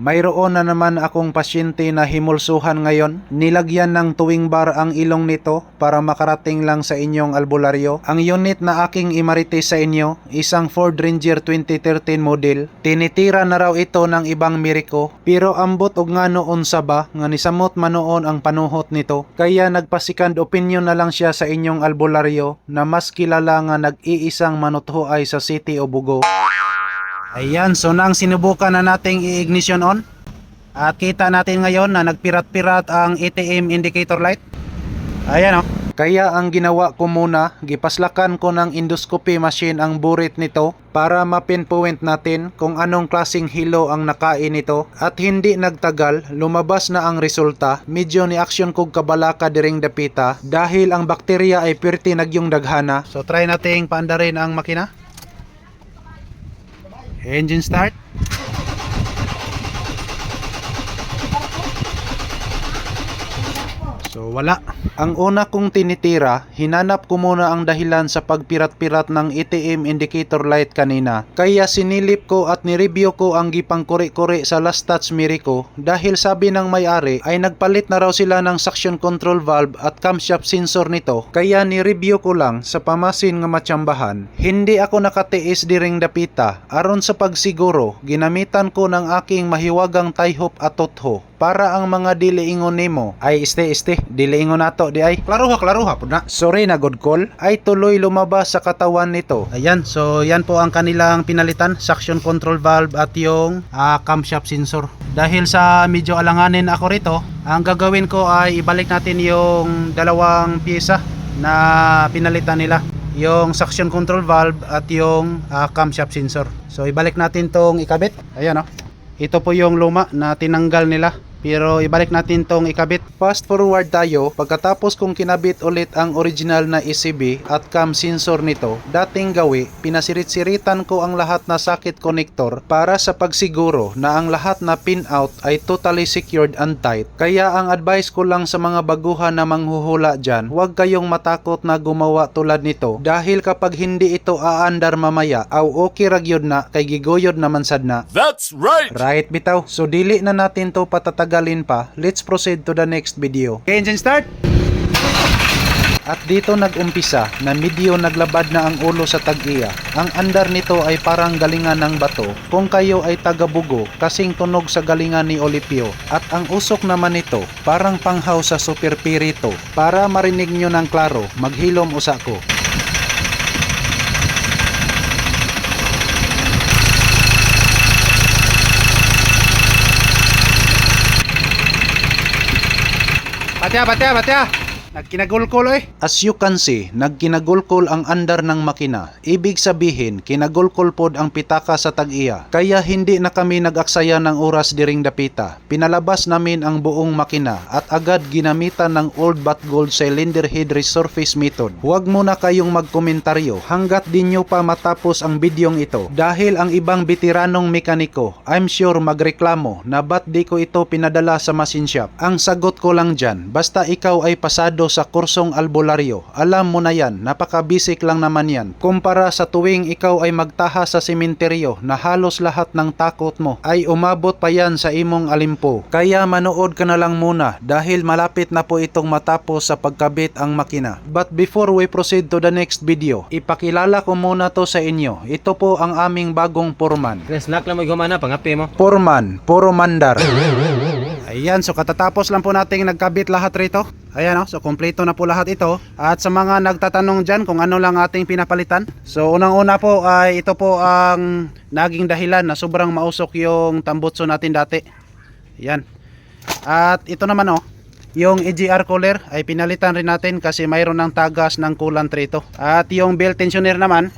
Mayroon na naman akong pasyente na himulsuhan ngayon. Nilagyan ng tuwing bar ang ilong nito para makarating lang sa inyong albularyo. Ang unit na aking imarites sa inyo, isang Ford Ranger 2013 model. Tinitira na raw ito ng ibang miriko, pero ambot og nga noon sa ba nga nisamot manoon ang panuhot nito. Kaya nagpasikand opinion na lang siya sa inyong albularyo na mas kilala nga nag-iisang manutho ay sa City o Bugo. Ayan, so nang sinubukan na nating i-ignition on. At kita natin ngayon na nagpirat-pirat ang ATM indicator light. Ayan o. Kaya ang ginawa ko muna, gipaslakan ko ng endoscopy machine ang burit nito para mapinpoint natin kung anong klasing hilo ang nakain nito at hindi nagtagal lumabas na ang resulta medyo ni action kog kabalaka diring dapita dahil ang bakterya ay pirti nagyong daghana so try nating paandarin ang makina Engine start. So wala. Ang una kong tinitira, hinanap ko muna ang dahilan sa pagpirat-pirat ng ATM indicator light kanina. Kaya sinilip ko at nireview ko ang gipang kuri-kuri sa last touch miriko dahil sabi ng may-ari ay nagpalit na raw sila ng suction control valve at camshaft sensor nito. Kaya nireview ko lang sa pamasin nga matsambahan. Hindi ako nakatiis diring dapita aron sa pagsiguro ginamitan ko ng aking mahiwagang taihop at totho para ang mga diliingon nimo ay este este diliingon nato di ay. Klaro ha klaro ha pud na. Sorry na good call. Ay tuloy lumabas sa katawan nito. Ayan so yan po ang kanilang pinalitan. Suction control valve at yung ah, camshaft sensor. Dahil sa medyo alanganin ako rito ang gagawin ko ay ibalik natin yung dalawang pyesa na pinalitan nila. Yung suction control valve at yung ah, camshaft sensor. So ibalik natin tong ikabit. Ayan oh. Ito po yung luma na tinanggal nila. Pero ibalik natin tong ikabit. Fast forward tayo, pagkatapos kong kinabit ulit ang original na ECB at cam sensor nito, dating gawi, pinasirit-siritan ko ang lahat na socket connector para sa pagsiguro na ang lahat na pin out ay totally secured and tight. Kaya ang advice ko lang sa mga baguhan na manghuhula dyan, huwag kayong matakot na gumawa tulad nito dahil kapag hindi ito aandar mamaya, aw okay ragyod na kay gigoyod naman sad na. That's right! Right bitaw. So dili na natin to patatagalin pa. Let's proceed to the next video. Okay, engine start. At dito nag-umpisa na medyo naglabad na ang ulo sa tag-iya. Ang andar nito ay parang galingan ng bato kung kayo ay taga-bugo kasing tunog sa galingan ni Olipio. At ang usok naman nito parang panghaw sa super pirito. Para marinig nyo ng klaro, maghilom usa ko. भत्या बत्या बत्या Nagkinagulkol eh. As you can see, nagkinagulkol ang andar ng makina. Ibig sabihin, kinagulkol pod ang pitaka sa tag-iya. Kaya hindi na kami nag-aksaya ng oras diring dapita. Pinalabas namin ang buong makina at agad ginamitan ng old but gold cylinder head resurface method. Huwag muna kayong magkomentaryo hanggat di nyo pa matapos ang bidyong ito. Dahil ang ibang bitiranong mekaniko, I'm sure magreklamo na ba't di ko ito pinadala sa machine shop. Ang sagot ko lang dyan, basta ikaw ay pasado sa kursong albularyo, alam mo na yan, napaka-basic lang naman yan. Kumpara sa tuwing ikaw ay magtaha sa sementeryo na halos lahat ng takot mo ay umabot pa yan sa imong alimpo. Kaya manood ka na lang muna dahil malapit na po itong matapos sa pagkabit ang makina. But before we proceed to the next video, ipakilala ko muna to sa inyo. Ito po ang aming bagong foreman. Snack lang mo gumana, pangapi mo. Foreman, puro mandar. Ayan, so katatapos lang po nating nagkabit lahat rito. Ayan o, so kompleto na po lahat ito. At sa mga nagtatanong dyan kung ano lang ating pinapalitan. So unang-una po ay ito po ang naging dahilan na sobrang mausok yung tambutso natin dati. Ayan. At ito naman o, yung EGR cooler ay pinalitan rin natin kasi mayroon ng tagas ng coolant rito. At yung belt tensioner naman,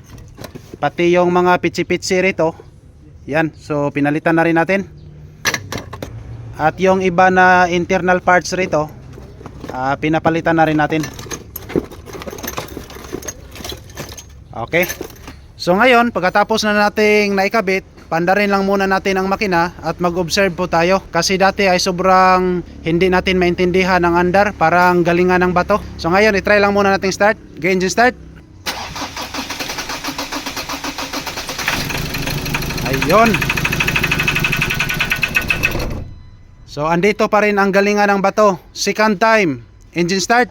pati yung mga pitsi-pitsi rito, yan, so pinalitan na rin natin. At yung iba na internal parts rito, ah, pinapalitan na rin natin. Okay. So ngayon, pagkatapos na nating naikabit, pandarin lang muna natin ang makina at mag-observe po tayo. Kasi dati ay sobrang hindi natin maintindihan ang andar, parang galingan ng bato. So ngayon, itry lang muna nating start. Okay, engine start. Ayun. So andito pa rin ang galingan ng bato. Second time. Engine start.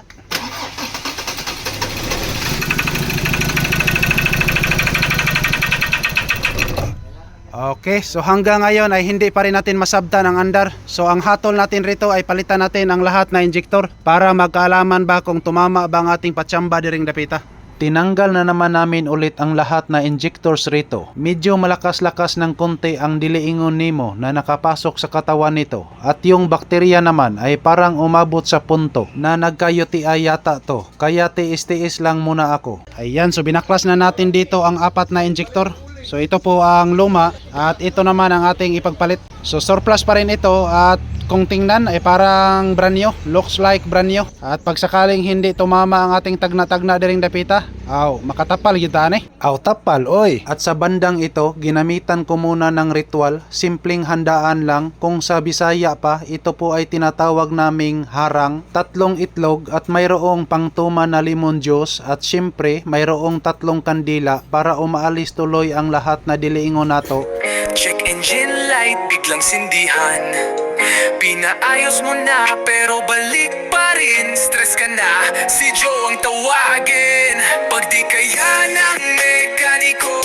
Okay, so hanggang ngayon ay hindi pa rin natin masabtan ang andar. So ang hatol natin rito ay palitan natin ang lahat na injector para magkaalaman ba kung tumama ba ang ating patsamba diring dapita. Tinanggal na naman namin ulit ang lahat na injectors rito. Medyo malakas-lakas ng konti ang diliingon nimo na nakapasok sa katawan nito. At yung bakterya naman ay parang umabot sa punto na nagka-UTI yata to. Kaya tiis-tiis lang muna ako. Ayan, so binaklas na natin dito ang apat na injector. So ito po ang luma at ito naman ang ating ipagpalit. So surplus pa rin ito at kung tingnan ay parang brand new, looks like brand new. At pag sakaling hindi tumama ang ating tagna-tagna diring dapita, aw, makatapal gyud ani. Aw, tapal oy. At sa bandang ito, ginamitan ko muna ng ritual, simpleng handaan lang. Kung sa Bisaya pa, ito po ay tinatawag naming harang, tatlong itlog at mayroong pangtuma na limon juice at syempre mayroong tatlong kandila para umaalis tuloy ang lahat na diliingon nato Check engine light, biglang sindihan Pinaayos mo na pero balik pa rin. Stress ka na, si Joe ang tawagin. Pag di kaya ng mekaniko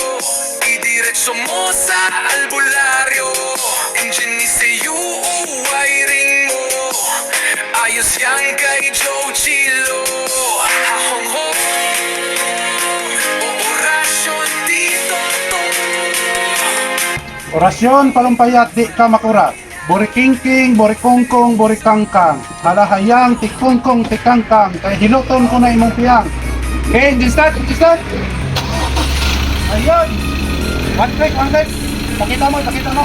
Idiretso mo sa albularyo. Engine ni sa'yo, wiring mo. Ayos yan kay Joe Chilo. Orasyon dito to Orasyon palumpayat di ka makura. Bori kingking, bori kongkong, bori kangkang. Halahayang, tikongkong, tikangkang. Kaya hiluton ko na imong piyang. Okay, engine start. Ayun. One click, one click. Pakita mo, pakita mo.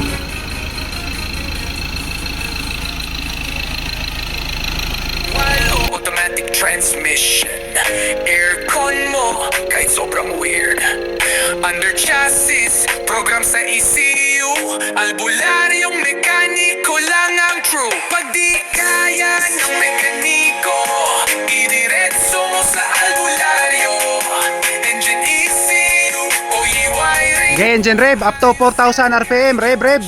Automatic transmission Aircon mo kahit sobrang weird Under chassis, program sa ECU Albularyong Okay, engine rev, up to 4,000 RPM. Rev, rev.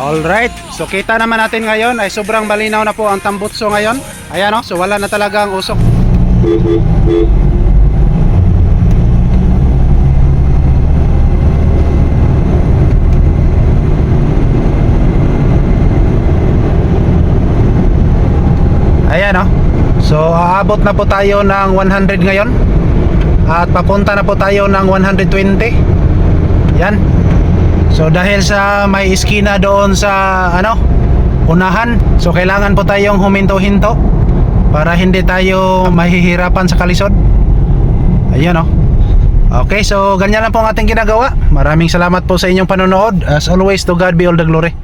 Alright, so kita naman natin ngayon ay sobrang malinaw na po ang tambutso ngayon. Ayan o, so wala na talaga ang usok. Ayan o. So aabot na po tayo ng 100 ngayon. At papunta na po tayo ng 120. Yan. So dahil sa may iskina doon sa ano, unahan. So kailangan po tayong huminto-hinto para hindi tayo mahihirapan sa kalisod. Ayan o. Okay, so ganyan lang po ang ating ginagawa. Maraming salamat po sa inyong panonood. As always, to God be all the glory.